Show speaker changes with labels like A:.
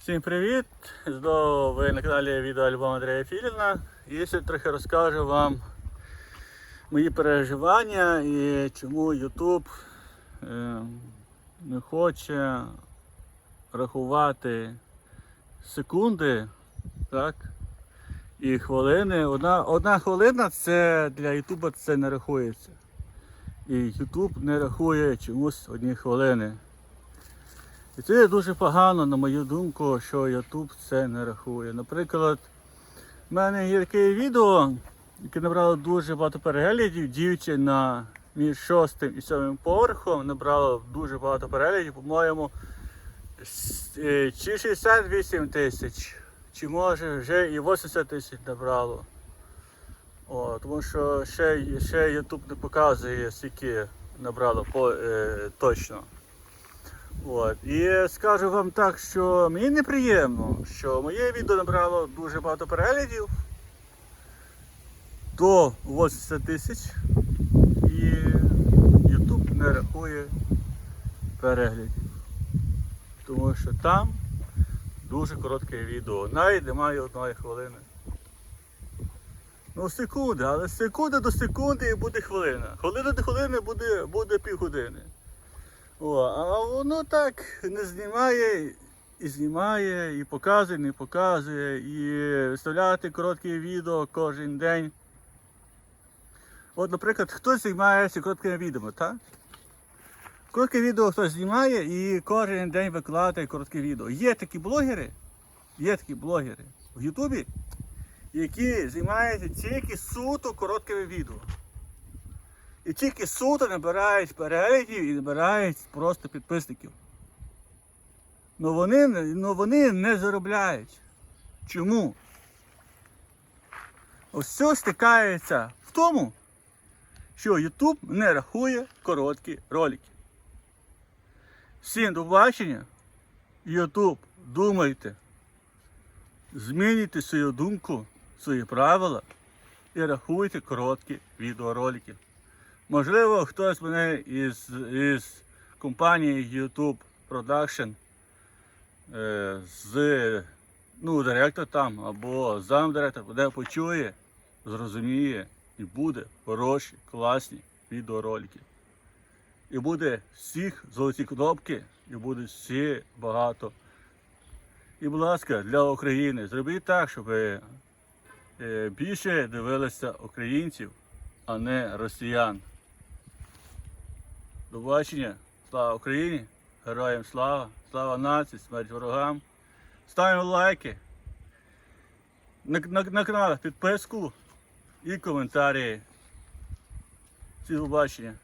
A: Всім привіт! Знову ви на каналі відеоальбом Андрія Філіна. І сьогодні трохи розкажу вам мої переживання і чому YouTube е, не хоче рахувати секунди так, і хвилини. Одна, одна хвилина це для YouTube це не рахується. І YouTube не рахує чомусь одні хвилини. І це дуже погано, на мою думку, що YouTube це не рахує. Наприклад, в мене є таке відео, яке набрало дуже багато переглядів. Дівчина між шостим і сьомим поверхом набрало дуже багато переглядів, по-моєму, е, чи 68 тисяч, чи може вже і 80 тисяч набрало. О, тому що ще, ще YouTube не показує, скільки набрало по, е, точно. От. І скажу вам так, що мені неприємно, що моє відео набрало дуже багато переглядів до 80 тисяч і YouTube не рахує переглядів. Тому що там дуже коротке відео, навіть немає одної хвилини. Ну, секунди, але секунда до секунди і буде хвилина. Хвилина до хвилини буде, буде півгодини. О, а воно так не знімає і знімає, і показує, не показує, і виставляти короткі відео кожен день. От, наприклад, хтось займається короткими відео, так? Коротке відео хтось знімає і кожен день викладає коротке відео. Є такі блогери, є такі блогери в Ютубі, які займаються тільки суто короткими відео. І тільки суто набирають переглядів і набирають просто підписників. Ну вони, ну вони не заробляють. Чому? Все стикається в тому, що YouTube не рахує короткі ролики. Всім до побачення. YouTube, думайте, змінюйте свою думку, свої правила і рахуйте короткі відеоролики. Можливо, хтось мене із, із компанії YouTube Production е, з ну, директор там або замдиректор буде почує, зрозуміє і буде хороші, класні відеоролики. І буде всіх золоті кнопки, і буде всі багато. І, будь ласка, для України зробіть так, щоб е, більше дивилися українців, а не росіян. До бачення, Слава Україні! Героям слава! Слава нації, смерть ворогам! Ставимо лайки на, на, на каналах підписку і коментарі. Всі до побачення.